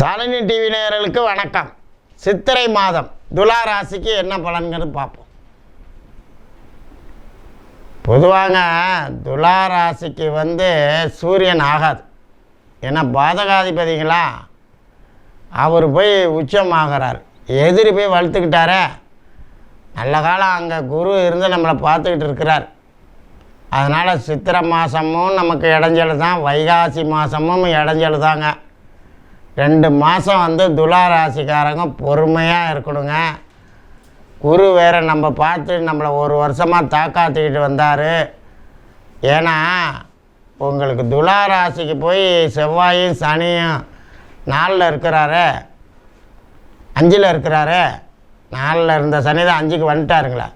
Shalini TV நேயர்களுக்கு வணக்கம். சித்திரை மாதம் துலா ராசிக்கு என்ன பலன்கிறது பார்ப்போம். பொதுவாங்க துலா ராசிக்கு வந்து சூரியன் ஆகாது. ஏன்னா பாதகாதிபதிங்களா அவர் போய் உச்சமாகிறார் எதிரி போய் வளர்த்துக்கிட்டாரே நல்ல காலம் அங்கே குரு இருந்து நம்மளை பார்த்துக்கிட்டு இருக்கிறார். அதனால் சித்திரை மாதமும் நமக்கு இடைஞ்சல் தான் வைகாசி மாதமும் இடைஞ்சல் தாங்க. ரெண்டு மாதம் வந்து துலா ராசிக்காரங்க பொறுமையாக இருக்கணுங்க. குரு வேற நம்ம பார்த்து நம்மளை ஒரு வருஷமாக தாக்காத்திக்கிட்டு வந்தார். ஏன்னா உங்களுக்கு துலா ராசிக்கு போய் செவ்வாயும் சனியும் நாலில் இருக்கிறாரு. அஞ்சில் இருக்கிறாரு. நாலில் இருந்த சனி தான் அஞ்சுக்கு வந்துட்டாருங்களா.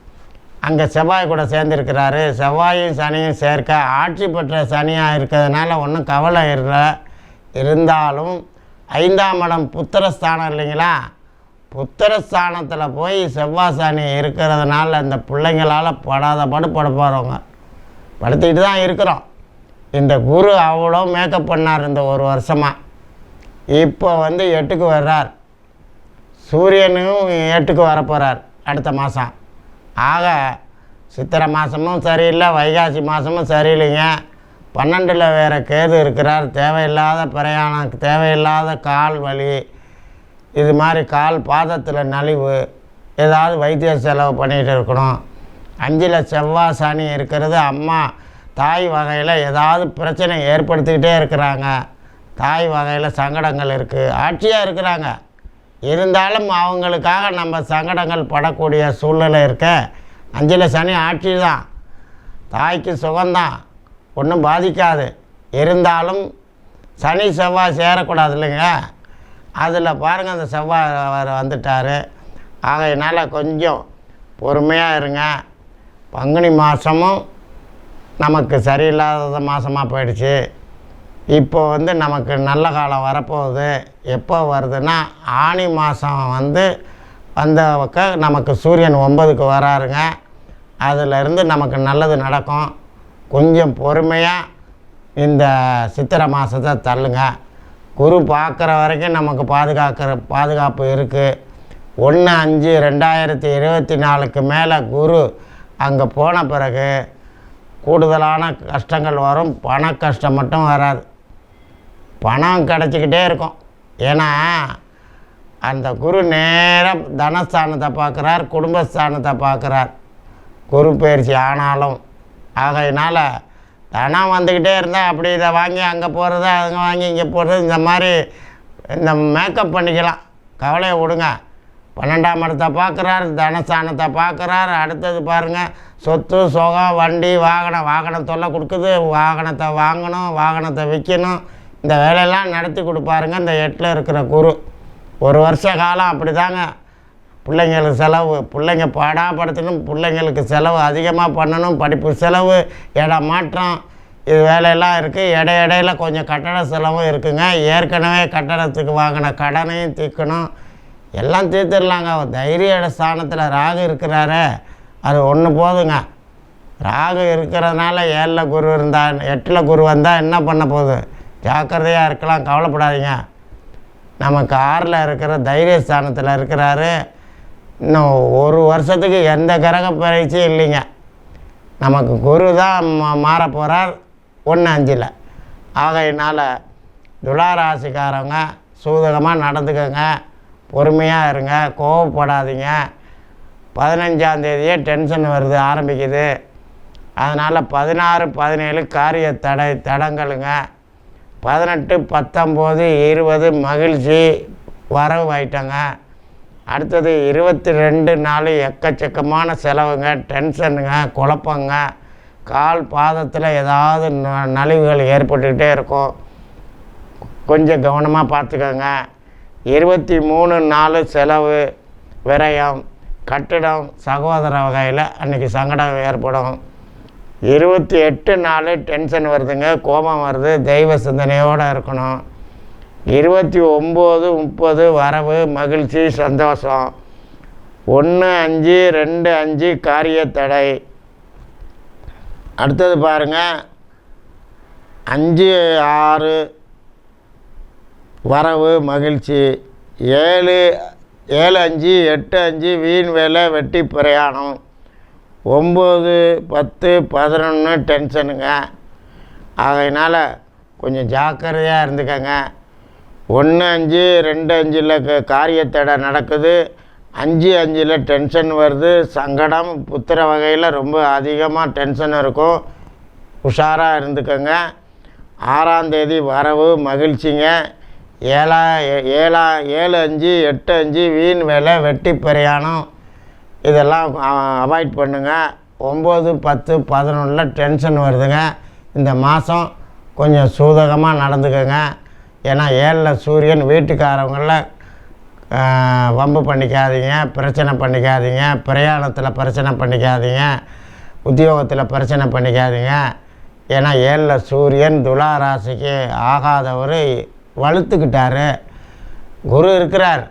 அங்கே செவ்வாய் கூட சேர்ந்துருக்கிறாரு. செவ்வாயும் சனியும் சேர்க்க ஆட்சி பெற்ற சனியாக இருக்கிறதுனால ஒன்றும் கவலை இல்லை. இருந்தாலும் ஐந்தாம் இடம் புத்திரஸ்தானம் இல்லைங்களா? புத்திரஸ்தானத்தில் போய் செவ்வாசாணி இருக்கிறதுனால இந்த பிள்ளைங்களால் படாத பாடு பட போகிறவங்க படுத்துக்கிட்டு தான் இருக்கிறோம். இந்த குரு அவ்வளோ மேக்கப் பண்ணார் இந்த ஒரு வருஷமாக இப்போ வந்து எட்டுக்கு வர்றார். சூரியனும் எட்டுக்கு வரப்போகிறார் அடுத்த மாதம் ஆக சித்திரை மாதமும் சரியில்லை வைகாசி மாதமும் சரியில்லைங்க. பன்னெண்டில் வேறு கேது இருக்கிறார். தேவையில்லாத பிரயாணம் தேவையில்லாத கால் வலி இது மாதிரி கால் பாதத்தில் நலிவு ஏதாவது வைத்திய செலவு பண்ணிகிட்டு இருக்கணும். அஞ்சில் செவ்வாய் சனி இருக்கிறது அம்மா தாய் வகையில் ஏதாவது பிரச்சனை ஏற்படுத்திக்கிட்டே இருக்கிறாங்க. தாய் வகையில் சங்கடங்கள் இருக்குது ஆட்சியாக இருக்கிறாங்க. இருந்தாலும் அவங்களுக்காக நம்ம சங்கடங்கள் படக்கூடிய சூழ்நிலை இருக்க. அஞ்சில் சனி ஆட்சி தான் தாய்க்கு சுகம்தான். ஒன்றும் பாதிக்காது. இருந்தாலும் சனி செவ்வாய் சேரக்கூடாது இல்லைங்க அதில் பாருங்கள் அந்த செவ்வாய் அவர் வந்துட்டார். ஆகையினால் கொஞ்சம் பொறுமையாக இருங்க. பங்குனி மாதமும் நமக்கு சரியில்லாத மாதமாக போயிடுச்சு. இப்போ வந்து நமக்கு நல்ல காலம் வரப்போகுது. எப்போ வருதுன்னா ஆனி மாதம் வந்து வந்தவக்க நமக்கு சூரியன் ஒன்பதுக்கு வராருங்க. அதிலிருந்து நமக்கு நல்லது நடக்கும். கொஞ்சம் பொறுமையாக இந்த சித்திரை மாதத்தை தள்ளுங்க. குரு பார்க்குற வரைக்கும் நமக்கு பாதுகாக்கிற பாதுகாப்பு இருக்குது ஒன்று அஞ்சு ரெண்டாயிரத்தி இருபத்தி நாலுக்கு மேலே குரு அங்கே போன பிறகு கூடுதலான கஷ்டங்கள் வரும். பண கஷ்டம் மட்டும் வராது. பணம் கிடச்சிக்கிட்டே இருக்கும். ஏன்னா அந்த குரு நேரம் தனஸ்தானத்தை பார்க்குறார் குடும்பஸ்தானத்தை பார்க்குறார். குரு பயிற்சி ஆனாலும் ஆகையினால் தனம் வந்துக்கிட்டே இருந்தால் அப்படி இதை வாங்கி அங்கே போகிறது அங்கே வாங்கி இங்கே போகிறது இந்த மாதிரி இந்த மேக்கப் பண்ணிக்கலாம். கவலையை விடுங்க. பன்னெண்டாம் இடத்தை பார்க்குறாரு தனஸ்தானத்தை பார்க்குறாரு. அடுத்தது பாருங்கள் சொத்து சுகம் வண்டி வாகனம். வாகனம் தொல்லை கொடுக்குது. வாகனத்தை வாங்கணும் வாகனத்தை விற்கணும். இந்த வேலையெல்லாம் நடத்தி கொடுப்பாருங்க இந்த எட்டில் இருக்கிற குரு. ஒரு வருஷ காலம் அப்படி தாங்க பிள்ளைங்களுக்கு செலவு பிள்ளைங்க பாடாப்படுத்தணும் பிள்ளைங்களுக்கு செலவு அதிகமாக பண்ணணும் படிப்பு செலவு இடம் மாற்றம் இது வேலையெல்லாம் இருக்குது இடை இடையில கொஞ்சம் கட்டட செலவும் இருக்குங்க. ஏற்கனவே கட்டடத்துக்கு வாங்கின கடனையும் தீர்க்கணும். எல்லாம் தீர்த்துடலாங்க. தைரிய ஸ்தானத்தில் ராகு இருக்கிறாரே. அது ஒன்று போதுங்க. ராகு இருக்கிறதுனால ஏழில் குரு இருந்தால் எட்டில் குரு வந்தால் என்ன பண்ண போகுது? ஜாக்கிரதையாக இருக்கலாம். கவலைப்படாதீங்க. நமக்கு ஆறில் இருக்கிற தைரியஸ்தானத்தில் இருக்கிறாரு. இன்னும் ஒரு வருஷத்துக்கு எந்த கிரக பயிற்சியும் இல்லைங்க. நமக்கு குரு தான் மா மாற போகிறார் ஒன்று அஞ்சில். ஆகையினால் துளாராசிக்காரவங்க சூதகமாக நடந்துக்கோங்க. பொறுமையாக இருங்க. கோவப்படாதீங்க. பதினஞ்சாந்தேதியே டென்ஷன் வருது ஆரம்பிக்குது. அதனால் பதினாறு பதினேழு காரிய தடை தடங்களுங்க பதினெட்டு பத்தொம்போது இருபது மகிழ்ச்சி வரவு ஆயிட்டங்க. அடுத்தது இருபத்தி ரெண்டு நாள் எக்கச்சக்கமான செலவுங்க டென்ஷனுங்க குழப்பங்க. கால் பாதத்தில் ஏதாவது ந- நலிவுகள் ஏற்பட்டுக்கிட்டே இருக்கும். கொஞ்சம் கவனமாக பார்த்துக்கோங்க. இருபத்தி மூணு நாலு செலவு விரயம் கட்டிடம் சகோதர வகையில் அன்றைக்கி சங்கடம் ஏற்படும். இருபத்தி எட்டு நாள் டென்ஷன் வருதுங்க கோபம் வருது தெய்வ சிந்தனையோடு இருக்கணும். இருபத்தி ஒம்பது முப்பது வரவு மகிழ்ச்சி சந்தோஷம். ஒன்று அஞ்சு ரெண்டு அஞ்சு காரிய தடை அடுத்தது பாருங்கள் அஞ்சு ஆறு வரவு மகிழ்ச்சி. ஏழு ஏழு அஞ்சு எட்டு அஞ்சு வீண் வேலை வெட்டி பிரயாணம். ஒம்பது பத்து பதினொன்று டென்ஷனுங்க. ஆகையினால் கொஞ்சம் ஜாக்கிரதையாக இருந்துக்கங்க. ஒன்று அஞ்சு ரெண்டு அஞ்சில் க காரியத்தடை நடக்குது. அஞ்சு அஞ்சில் டென்ஷன் வருது. சங்கடம் புத்திர வகையில் ரொம்ப அதிகமாக டென்ஷன் இருக்கும். உஷாராக இருந்துக்கோங்க. ஆறாம் தேதி வரவு மகிழ்ச்சிங்க. ஏழா ஏ- ஏழா ஏழு அஞ்சு எட்டு அஞ்சு வீண் வேலை வெட்டி பிரயாணம். இதெல்லாம் அவாய்ட் பண்ணுங்கள் ஒம்பது பத்து பதினொன்றில் டென்ஷன் வருதுங்க. இந்த மாதம் கொஞ்சம் சூதகமாக நடந்துக்கோங்க. ஏன்னா ஏழில் சூரியன் வீட்டுக்காரவங்கள வம்பு பண்ணிக்காதீங்க பிரச்சனை பண்ணிக்காதீங்க பிரயாணத்தில் பிரச்சனை பண்ணிக்காதீங்க உத்தியோகத்தில் பிரச்சனை பண்ணிக்காதீங்க. ஏன்னா ஏழில் சூரியன் துலா ராசிக்கு ஆகாதவர் வளர்த்துக்கிட்டார் குரு இருக்கிறார்.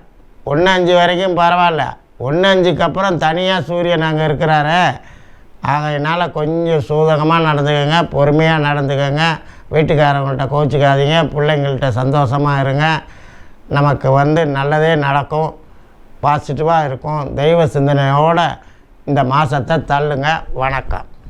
ஒன்று அஞ்சு வரைக்கும் பரவாயில்ல. ஒன்று அஞ்சுக்கு அப்புறம் தனியாக சூரியன் அங்கே இருக்கிறாரு. ஆகையினால் கொஞ்சம் சூதகமாக நடந்துக்கோங்க பொறுமையாக நடந்துக்கோங்க. வீட்டுக்காரவங்கள்ட்ட கோச்சிக்காதீங்க பிள்ளைங்கள்ட்ட சந்தோஷமாக இருங்க. நமக்கு வந்து நல்லதே நடக்கும் பாசிட்டிவாக இருக்கும். தெய்வ சிந்தனையோடு இந்த மாதத்தை தள்ளுங்க. வணக்கம்.